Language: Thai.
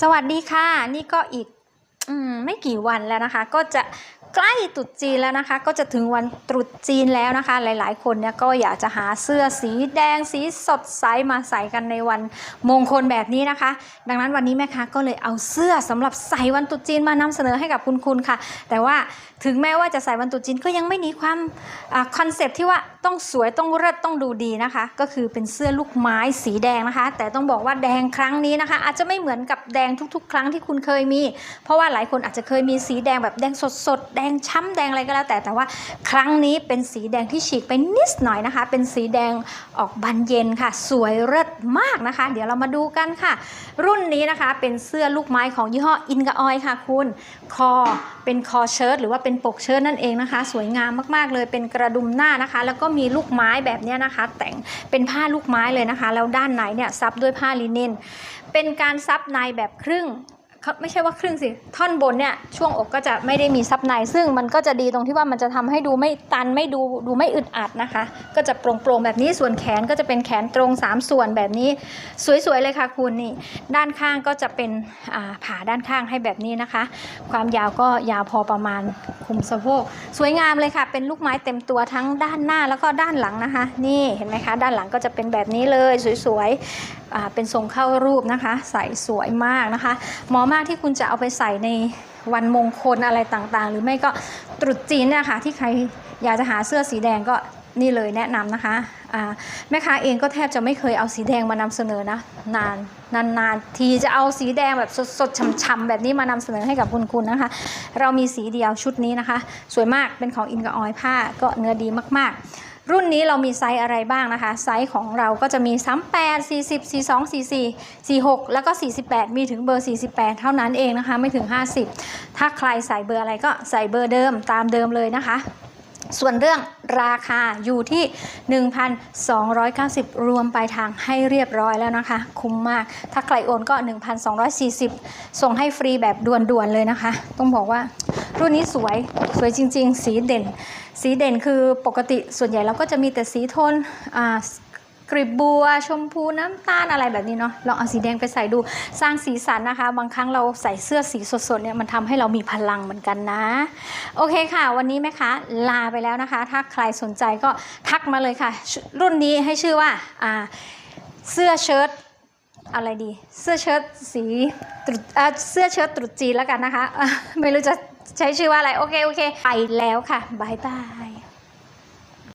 สวัสดีค่ะ นี่ก็อีกอมไม่กี่วันแล้วนะคะ ก็จะใกล้ตรุษจีนแล้วนะคะ ก็จะถึงวันตรุษจีนแล้วนะคะ หลาย ๆ คนเนี่ยก็อยากจะหาเสื้อสีแดงสีสดใสมาใส่กันในวันมงคลแบบนี้นะคะ ดังนั้นวันนี้แม่ค้าก็เลยเอาเสื้อสำหรับใส่วันตรุษจีนมานำเสนอให้กับคุณคุณค่ะ แต่ว่าถึงแม้ว่าจะใส่วันตรุษจีนก็ยังไม่หนีความคอนเซปที่ว่า ต้องสวยต้องเลิศต้องดูดีนะคะ ก็คือเป็นเสื้อลูกไม้สีแดงนะคะ แต่ต้องบอกว่าแดงครั้งนี้นะคะ อาจจะไม่เหมือนกับแดงทุก ๆ ครั้งที่คุณเคยมี เพราะว่าหลายคนอาจจะเคยมีสีแดงแบบแดงสดๆแดงช้ำแดงอะไรก็แล้วแต่แต่ว่าครั้งนี้เป็นสีแดงที่ฉีกไปนิดหน่อยนะคะ เป็นสีแดงออกบานเย็นค่ะ สวยเลิศมากนะคะ เดี๋ยวเรามาดูกันค่ะ รุ่นนี้นะคะเป็นเสื้อลูกไม้ของยี่ห้ออินกาออยค่ะคุณคอเป็นคอเชิ้ตหรือว่าเป็นปกเชิ้ตนั่นเองนะคะ สวยงามมากๆเลยเป็นกระดุมหน้านะคะ แล้วก็มีลูกไม้แบบนี้นะคะ แต่งเป็นผ้าลูกไม้เลยนะคะ แล้วด้านในเนี่ยซับด้วยผ้าลินินเป็นการซับในแบบครึ่ง ไม่ใช่ว่าครึ่งสิ ท่อนบนเนี่ยช่วงอกก็จะไม่ได้มีซับใน ซึ่งมันก็จะดีตรงที่ว่ามันจะทำให้ดูไม่ตันไม่ดูดูไม่อึดอัดนะคะ ก็จะโปร่งๆแบบนี้ส่วนแขนก็จะเป็นแขนตรง 3 ส่วนแบบนี้ สวยๆเลยค่ะคุณนี่ ด้านข้างก็จะเป็นผ่าด้านข้างให้แบบนี้นะคะ ความยาวก็ยาวพอประมาณคุมสะโพกสวยงามเลยค่ะ เป็นลูกไม้เต็มตัวทั้งด้านหน้าแล้วก็ด้านหลังนะคะ นี่เห็นไหมคะ ด้านหลังก็จะเป็นแบบนี้เลยสวยๆ เป็นทรงเข้ารูปนะคะ ใส่สวยมากนะคะเหมาะมากที่คุณจะเอาไปใส่ในวันมงคลอะไรต่างๆ หรือไม่ก็ตรุษจีนนี่ยค่ะที่ใครอยากจะหาเสื้อสีแดงก็นี่เลยแนะนำนะคะแม่ค้าเองก็แทบจะไม่เคยเอาสีแดงมานำเสนอนะนานนานๆทีจะเอาสีแดงแบบสดๆช่ำๆแบบนี้มานำเสนอให้กับคุณคุณนะคะ เรามีสีเดียวชุดนี้นะคะ สวยมากเป็นของอินกาออยผ้าก็เนื้อดีมากๆ รุ่นนี้เรามีไซส์อะไรบ้างนะคะ ไซส์ของเราก็จะมี 38 40 42 44 46 แล้วก็ 48 มีถึงเบอร์ 48 เท่านั้นเองนะคะ ไม่ถึง 50 ถ้าใครใส่เบอร์อะไรก็ใส่เบอร์เดิมตามเดิมเลยนะคะส่วนเรื่องราคาอยู่ที่ 1,290 รวมปลายทางให้เรียบร้อยแล้วนะคะ คุ้มมาก ถ้าใครโอนก็ 1,240 ส่งให้ฟรีแบบด่วนๆเลยนะคะ ต้องบอกว่ารุ่นนี้สวยสวยจริง ๆ สีเด่น สีเด่นคือปกติส่วนใหญ่เราก็จะมีแต่สีโทนอ่ากริบบัว ชมพูน้ำตาลอะไรแบบนี้เนาะลองเอาสีแดงไปใส่ดูสร้างสีสันนะคะ บางครั้งเราใส่เสื้อสีสดๆเนี่ยมันทำให้เรามีพลังเหมือนกันนะ โอเคค่ะ วันนี้แม่ค้าลาไปแล้วนะคะ ถ้าใครสนใจก็ทักมาเลยค่ะ รุ่นนี้ให้ชื่อว่าเสื้อเชิ้ต อะไรดี เสื้อเชิ้ตสีตรุษเสื้อเชิ้ตตรุษจีนแล้วกันนะคะ ไม่รู้จะใช้ชื่อว่าอะไร โอเค โอเค ไปแล้วค่ะบายบาย